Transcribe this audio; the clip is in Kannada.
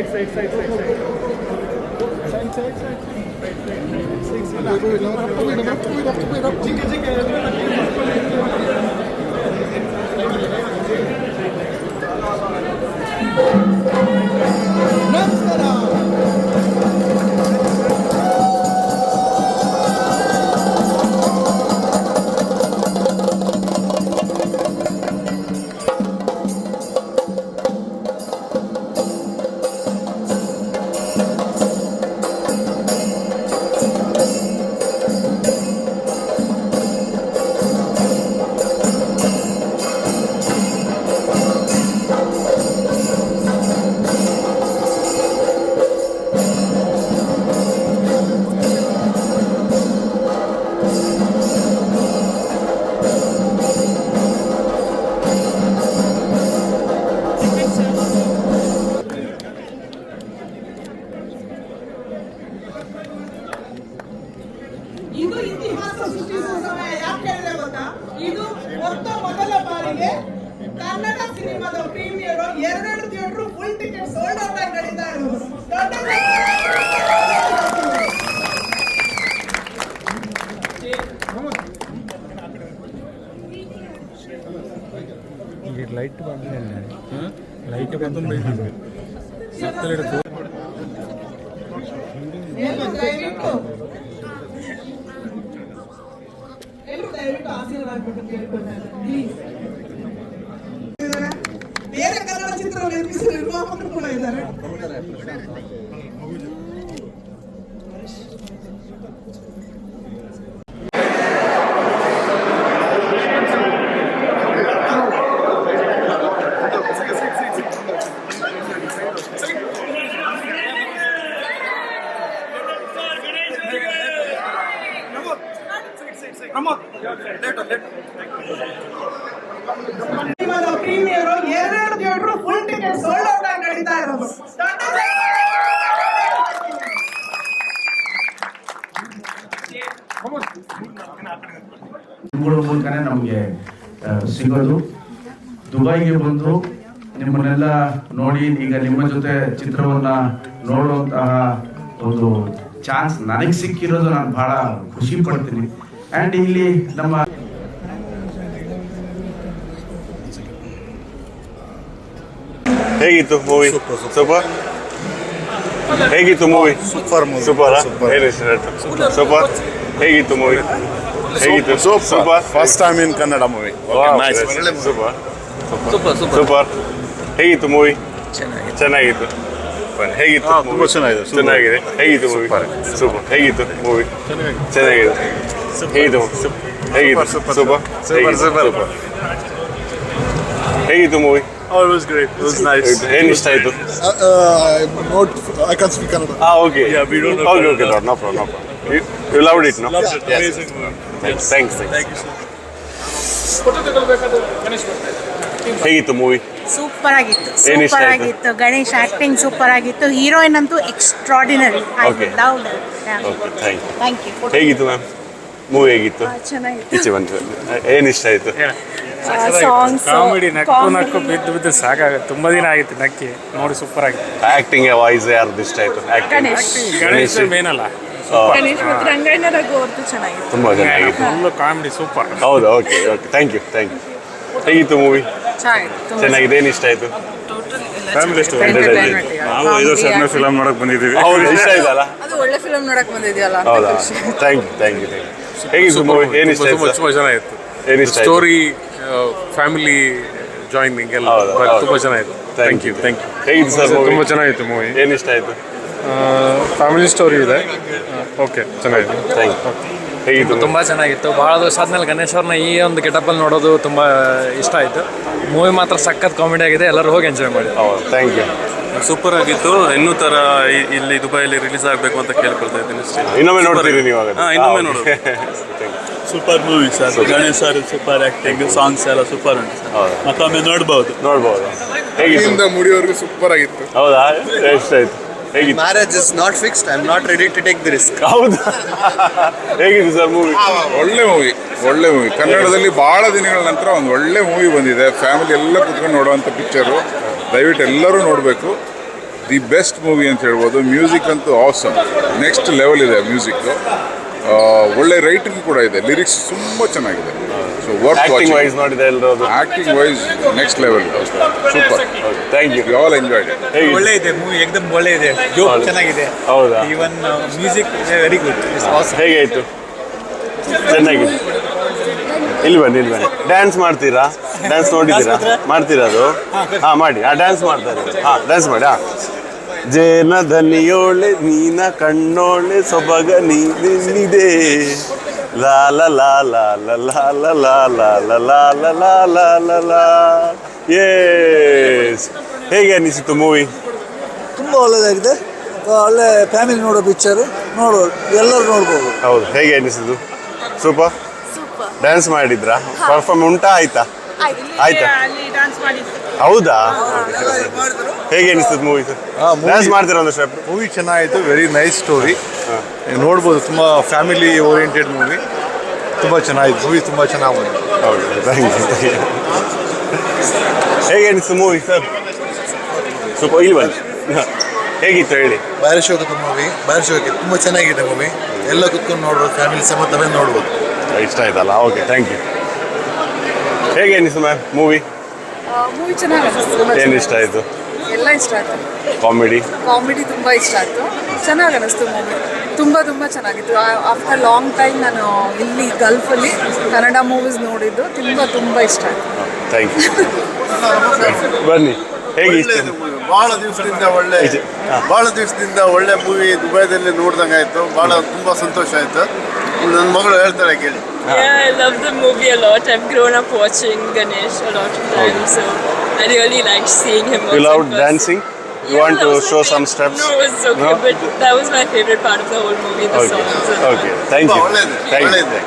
ಇದು ಆಶೀರ್ವಾದ ಕೇಳ್ಕೊಳ್ತಾರೆ ಪ್ಲೀಸ್ ಬೇರೆ ಕನ್ನಡ ಚಿತ್ರ ನಿರ್ಮಿಸಿದ ನಿರ್ಮಾಪಕರು ಕೂಡ ಇದ್ದಾರೆ ಪ್ರೀಮಿಯರ್ ಎರಡೆರಡು theatre full ticket sold out ಆಗಿ ನಡೀತಾ ಇರೋದು. ಮೂಲಕನೇ ನಮಗೆ ಸಿಗೋದು. ದುಬೈಗೆ ಬಂದು ನಿಮ್ಮನ್ನೆಲ್ಲ ನೋಡಿ ಈಗ ನಿಮ್ಮ ಜೊತೆ ಚಿತ್ರವನ್ನ ನೋಡುವಂತಹ ಒಂದು ಚಾನ್ಸ್ ನನಗೆ ಸಿಕ್ಕಿರೋದು ನಾನು ಬಹಳ ಖುಷಿ ಪಡ್ತೀನಿ. ಅಂಡ್ ಇಲ್ಲಿ ನಮ್ಮ ಹೇಗಿತ್ತು ಮೂವಿ ಸೂಪರ್ ಹೇಗಿತ್ತು movie super movie super super super ಹೇಗಿತ್ತು ಮೂವಿ ಹೇಗಿತ್ತು? Super first time in Kannada movie super super ಹೇಗಿತ್ತು ಮೂವಿ ಚೆನ್ನಾಗಿತ್ತು. ಹೇಗಿತ್ತು ತುಂಬ ಚೆನ್ನಾಗಿದೆ. Super. ಚೆನ್ನಾಗಿದೆ ಹೇಗಿತ್ತು ಮೂವಿ Super. ಸೂಪರ್ ಹೇಗಿತ್ತು ಮೂವಿ ಚೆನ್ನಾಗಿದೆ. ಹೇಗಿತ್ತು ಹೇಗಿತ್ತು Super, ಸೂಪರ್ ಸೂಪರ್ ಸೂಪರ್ ಹೇಗಿತ್ತು movie Oh, it was great. It was nice. ಏನು uh, ಆಯ್ತು not, I can't speak Kannada. Ah, okay. Yeah, we don't know Okay, okay, Kannada. no, no problem, no problem. You, you loved it, no? Loved it. Yes. Amazing movie. Thanks, thanks. thanks. ಹೇಗಿತ್ತು ಮೂವಿ ಸೂಪರ್ ಆಗಿತ್ತು ಏನ್ ಇಷ್ಟ ಸೂಪರ್ ಆಯ್ತು? ಆಗಿತ್ತು ಗಣೇಶ್ ಆಕ್ಟಿಂಗ್ ಸೂಪರ್ ಆಗಿತ್ತು ಹೀರೋಯಿನ್ ಅಂತೂ extraordinary Okay. Okay thank thank you you ಹೇಗಿತ್ತು ಮ್ಯಾಮ್ ಮೂವಿ ಹೇಗಿತ್ತು? ಚೆನ್ನಾಗಿತ್ತು. ಈಚೆ ಬಂತು ಏನು ಇಷ್ಟ ಆಯ್ತು? ಸಾಂಗ್ಸ್ ಕಾಮಿಡಿ ನಕ್ಕು ನಕ್ಕು ಬಿದ್ದು ಬಿದ್ದು ಸಾಕಾಗುತ್ತೆ. ತುಂಬಾ ದಿನ ಆಗಿತ್ತು ನಕ್ಕಿ. ನೋಡಿ ಸೂಪರ್ ಆಗಿತ್ತು ಆಕ್ಟಿಂಗ್ ವಾಯ್ಸ್ ಯಾರ್ದು ಇಷ್ಟ ಆಯ್ತು? ಗಣೇಶ್. ಗಣೇಶ್ ಮೇನ್ ಅಲ್ಲ ಗಣೇಶ್ ಮತ್ತು ರಂಗಾಯಣ ರಘು ಅವ್ರದ್ದು ಚೆನ್ನಾಗಿತ್ತು. ತುಂಬಾ ಚೆನ್ನಾಗಿತ್ತು ಫುಲ್ ಕಾಮಿಡಿ ಸೂಪರ್ ಹೌದು okay okay thank you thank you ಹೇಗಿತ್ತು ಮೂವಿ ಚೆನ್ನಾಗಿತ್ತು. ಚೆನ್ನಾಗಿದೆ ಏನು ಇಷ್ಟ ಆಯ್ತು? ಫ್ಯಾಮಿಲಿ. ನಾವು ಐದು ವರ್ಷ ಫಿಲಮ್ ನೋಡಕ್ ಬಂದಿದ್ದೀವಿ. ಹೌದು ಇಷ್ಟ ಆಯ್ತಲ್ಲ? ಅದು ಒಳ್ಳೆ ಫಿಲಮ್ ನೋಡಕ್ ಬಂದಿದ್ಯಲ್ಲ. ಹೌದಾ? Thank you thank you thank you ಹೇಗಿತ್ತು ಮೂವಿ? ಏನು ಇಷ್ಟ ತುಂಬ ಏನು ಇಷ್ಟ ಸ್ಟೋರಿ ಫ್ಯಾಮಿಲಿ ಜಾಯಿನಿಂಗ್ ಎಲ್ಲ. ತುಂಬಾ ಚೆನ್ನಾಗಿತ್ತು. ಥ್ಯಾಂಕ್ ಯು ಥ್ಯಾಂಕ್ ಯು ಹೇಗಿತ್ತು ಸರ್ ಮೂವಿ? ತುಂಬ ಚೆನ್ನಾಗಿತ್ತು ಮೂವಿ. ಏನು ಇಷ್ಟ ಆಯ್ತು ಫ್ಯಾಮಿಲಿ ಸ್ಟೋರಿ ಇದೆ. ಓಕೆ ಚೆನ್ನಾಗಿದೆ. ಥ್ಯಾಂಕ್ ಯು ಹೇಗಿತ್ತು ತುಂಬ ಚೆನ್ನಾಗಿತ್ತು. ಭಾಳ ದಿವಸ ಆದ್ಮೇಲೆ ಗಣೇಶ್ ಅವ್ರನ್ನ ಈ ಒಂದು ಗೆಟಪಲ್ಲಿ ನೋಡೋದು ತುಂಬಾ ಇಷ್ಟ ಆಯಿತು. ಮೂವಿ ಮಾತ್ರ ಸಖತ್ ಕಾಮಿಡಿ ಆಗಿದೆ. ಎಲ್ಲರೂ ಹೋಗಿ ಎಂಜಾಯ್ ಮಾಡಿ. ಹೌದು ಥ್ಯಾಂಕ್ ಯು ಸೂಪರ್ ಆಗಿತ್ತು. ಇನ್ನೂ ತರ ಇಲ್ಲಿ ದುಬೈಯಲ್ಲಿ ರಿಲೀಸ್ ಆಗಬೇಕು ಅಂತ ಕೇಳ್ಕೊಳ್ತಾ ಇದ್ದೀನಿ ಅಷ್ಟೇ ಇನ್ನೊಮ್ಮೆ ನೋಡ್ತೀರಿ ನೀವು ಹಾ, ಇನ್ನೊಮ್ಮೆ ನೋಡಿ super movie sir Ganesh sir super acting songs ಎಲ್ಲ ಸೂಪರ್ ಉಂಟು ಸರ್. ಹೌದು. ಮತ್ತೊಮ್ಮೆ ನೋಡ್ಬೋದು. ನೋಡ್ಬೋದು. ಹೇಗಿತ್ತು? ಮುಡಿಯೋರ್ಗು ಸೂಪರ್ ಆಗಿತ್ತು. ಹೌದಾ? ಎಷ್ಟಾಯ್ತು ಹೇಗಿತ್ತು? Marriage is not fixed. I'm not ready to take the risk. ಹೌದಾ? ಹೇಗಿತ್ತು ಸರ್ ಮೂವಿ ಒಳ್ಳೆ ಮೂವಿ ಒಳ್ಳೆ ಮೂವಿ ಕನ್ನಡದಲ್ಲಿ ಬಹಳ ದಿನಗಳ ನಂತರ ಒಂದು ಒಳ್ಳೆ ಮೂವಿ ಬಂದಿದೆ. ಫ್ಯಾಮಿಲಿ ಎಲ್ಲ ಕುತ್ಕೊಂಡು ನೋಡುವಂತ ಪಿಕ್ಚರು ದಯವಿಟ್ಟು ಎಲ್ಲರೂ ನೋಡಬೇಕು. ದಿ ಬೆಸ್ಟ್ ಮೂವಿ ಅಂತ ಹೇಳ್ಬೋದು. ಮ್ಯೂಸಿಕ್ ಅಂತೂ ಆಸಮ್ ನೆಕ್ಸ್ಟ್ ಲೆವೆಲ್ ಇದೆ ಮ್ಯೂಸಿಕ್ ಒಳ್ಳೆ ರೈಟಿಂಗ್ ಕೂಡ ಇದೆ. ಲಿರಿಕ್ಸ್ ತುಂಬ ಚೆನ್ನಾಗಿದೆ. ಸೊ ವರ್ಕ್ ಆಕ್ಟಿಂಗ್ ವೈಸ್ ನೋಡಿದೆ ಎಲ್ಲರೂ acting wise next level super thank you all enjoyed ಒಳ್ಳೆ ಇದೆ. ಮೂವಿ ಎಕ್ದಮ್ ಒಳ್ಳೆ ಇದೆ. ಜೋಕ್. ಚೆನ್ನಾಗಿದೆ. ಹೌದಾ? ಈವನ್ ಮ್ಯೂಸಿಕ್ ವೆರಿ ಗುಡ್ ಹೇಗೆ ಆಯ್ತು ಚೆನ್ನಾಗಿದೆ. ಇಲ್ಲಿ ಬನ್ನಿ ಇಲ್ಲಿ ಬನ್ನಿ ಡ್ಯಾನ್ಸ್ ಮಾಡ್ತೀರಾ ಡ್ಯಾನ್ಸ್ ನೋಡಿದ್ದೀರಾ ಮಾಡ್ತೀರಾ ಅದು ಹಾ ಮಾಡಿ ಆ ಡ್ಯಾನ್ಸ್ ಮಾಡ್ತಾರೆ ಹಾ ಡ್ಯಾನ್ಸ್ ಮಾಡಿ ಹಾ ಜೇನ ಧನಿಯೋಳೆ ನೀನ ಕಣ್ಣೋಳೆ ಸೊಬಗ ನೀ ಲಾಲ ಲಾಲ ಲಾಲ ಲಾಲ ಲಾಲ ಲಾಲ ಲಾಲ ಲಾ ಏಸ್ ಹೇಗೆ ಅನಿಸಿತು ಮೂವಿ ತುಂಬ ಒಳ್ಳೆಯದಾಗಿದೆ ಒಳ್ಳೆ ಫ್ಯಾಮಿಲಿ ನೋಡೋ ಪಿಕ್ಚರು ನೋಡ್ಬೋದು ಎಲ್ಲರೂ ನೋಡ್ಬೋದು ಹೌದು ಹೇಗೆ ಅನ್ನಿಸಿದ್ದು ಸೂಪರ್ ಡ್ಯಾನ್ಸ್ ಮಾಡಿದ್ರಾ? ಪರ್ಫಾರ್ಮ್ ಉಂಟಾ ಆಯ್ತಾ? ಆಯ್ತಾ ಹೌದಾ? ಹೇಗೆ ಅನಿಸ್ತದೆ ಮೂವಿ ಡ್ಯಾನ್ಸ್ ಮಾಡ್ತೀರಾ ಒಂದು ಸ್ಟೆಪ್ ಮೂವಿ ಚೆನ್ನಾಗಿತ್ತು ವೆರಿ ನೈಸ್ ಸ್ಟೋರಿ ನೋಡ್ಬೋದು ತುಂಬ ಫ್ಯಾಮಿಲಿ ಓರಿಯೆಂಟೆಡ್ ಮೂವಿ ತುಂಬ ಚೆನ್ನಾಗಿತ್ತು ಮೂವಿ ತುಂಬ ಚೆನ್ನಾಗಿ ಬಂದಿದೆ ಹೌದು ಥ್ಯಾಂಕ್ ಯು ಹೇಗೆ ಅನಿಸ್ತು ಮೂವಿ ಸರ್ ಸ್ವಲ್ಪ ಇಲ್ಲಿ ಬನ್ನಿ. ಹ. ಹೇಗಿತ್ತು ಹೇಳಿ? ಬಯಲು ಶೋಕದ ಮೂವಿ ಬಯಲು ಶೋಕ ತುಂಬ ಚೆನ್ನಾಗಿದೆ ಮೂವಿ ಎಲ್ಲ ಕುತ್ಕೊಂಡು ನೋಡ್ಬೋದು ಫ್ಯಾಮಿಲಿ ಸಮೇತ ನೋಡ್ಬೋದು. ಇಷ್ಟ ಆಯ್ತಲ್ಲ? ಓಕೆ ಥ್ಯಾಂಕ್ ಯು ಹೇಗೆ ಅನಿಸ್ತು ಮ್ಯಾಮ್ ಮೂವಿ ಮೂವಿ ಚೆನ್ನಾಗಿ ಏನು ಇಷ್ಟ ಆಯಿತು? ಎಲ್ಲ ಇಷ್ಟ ಆಯಿತು. ಕಾಮಿಡಿ ಕಾಮಿಡಿ ತುಂಬ ಇಷ್ಟ ಆಯಿತು. ಚೆನ್ನಾಗಿ ಅನ್ನಿಸ್ತು ಮೂವಿ ತುಂಬ ತುಂಬ ಚೆನ್ನಾಗಿತ್ತು. ಆಫ್ಟರ್ ಲಾಂಗ್ ಟೈಮ್ ನಾನು ಇಲ್ಲಿ ಗಲ್ಫಲ್ಲಿ ಕನ್ನಡ ಮೂವೀಸ್ ನೋಡಿದ್ದು ತುಂಬ ತುಂಬ ಇಷ್ಟ ಆಯಿತು. ಥ್ಯಾಂಕ್ ಯು ಬನ್ನಿ. ಹೇಗೆ ಇಷ್ಟ ಭಾಳ ದಿವಸದಿಂದ ಒಳ್ಳೆ ಭಾಳ ದಿವಸದಿಂದ ಒಳ್ಳೆ ಮೂವಿ ದುಬೈದಲ್ಲಿ ನೋಡ್ದಂಗೆ ಆಯಿತು ಭಾಳ ತುಂಬ ಸಂತೋಷ ಆಯಿತು. ನನ್ನ ಮಗಳು ಹೇಳ್ತಾಳೆ ಕೇಳಿ Yeah, I love the movie a lot. I've grown up watching Ganesh a lot of times, so I really liked seeing him. You love dancing you want to show some steps No, it's okay, No? but that was my favorite part of the whole movie, the okay songs. Okay thank you ಒಳ್ಳೆಯದು ಥ್ಯಾಂಕ್ ಯು ಒಳ್ಳೆಯದು